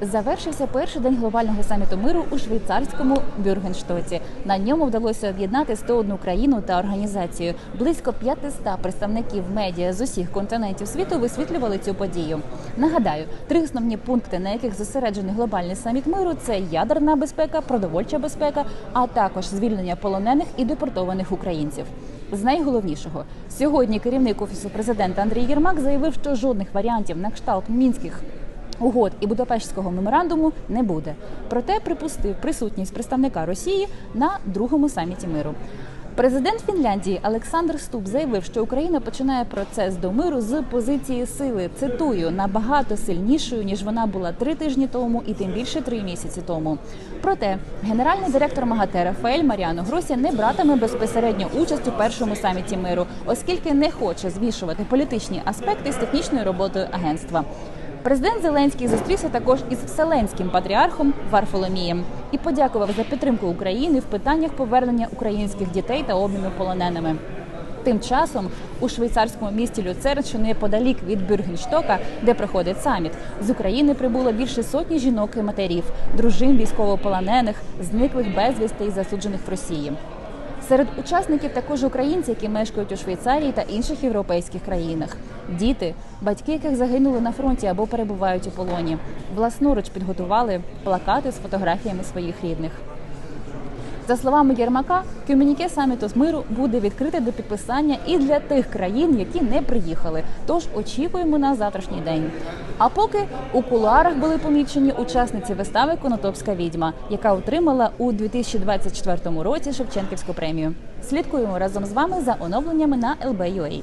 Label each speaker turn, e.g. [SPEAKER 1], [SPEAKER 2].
[SPEAKER 1] Завершився перший день глобального саміту миру у швейцарському Бюргенштоці. На ньому вдалося об'єднати 101 країну та організацію. Близько 500 представників медіа з усіх континентів світу висвітлювали цю подію. Нагадаю, три основні пункти, на яких зосереджений глобальний саміт миру, це ядерна безпека, продовольча безпека, а також звільнення полонених і депортованих українців. З найголовнішого сьогодні керівник офісу президента Андрій Єрмак заявив, що жодних варіантів на кшталт мінських угод і Будапештського меморандуму не буде. Проте припустив присутність представника Росії на другому саміті миру. Президент Фінляндії Олександр Ступ заявив, що Україна починає процес до миру з позиції сили. Цитую набагато сильнішою ніж вона була три тижні тому, і тим більше три місяці тому. Проте генеральний директор МАГАТЕ Рафаель Маріано Гросі не братиме безпосередньо участь у першому саміті миру, оскільки не хоче змішувати політичні аспекти з технічною роботою агентства. Президент Зеленський зустрівся також із вселенським патріархом Варфоломієм і подякував за підтримку України в питаннях повернення українських дітей та обміну полоненими. Тим часом у швейцарському місті Люцерн, що неподалік від Бюргенштока, де проходить саміт, з України прибуло більше сотні жінок і матерів, дружин військовополонених, зниклих безвісти і засуджених в Росії. Серед учасників також українці, які мешкають у Швейцарії та інших європейських країнах. Діти, батьки, яких загинули на фронті або перебувають у полоні, власноруч підготували плакати з фотографіями своїх рідних. За словами Єрмака, комюніке саміту з миру буде відкрите до підписання і для тих країн, які не приїхали. Тож очікуємо на завтрашній день. А поки у кулуарах були помічені учасниці вистави Конотопська відьма, яка отримала у 2024 році Шевченківську премію. Слідкуємо разом з вами за оновленнями на LB.UA.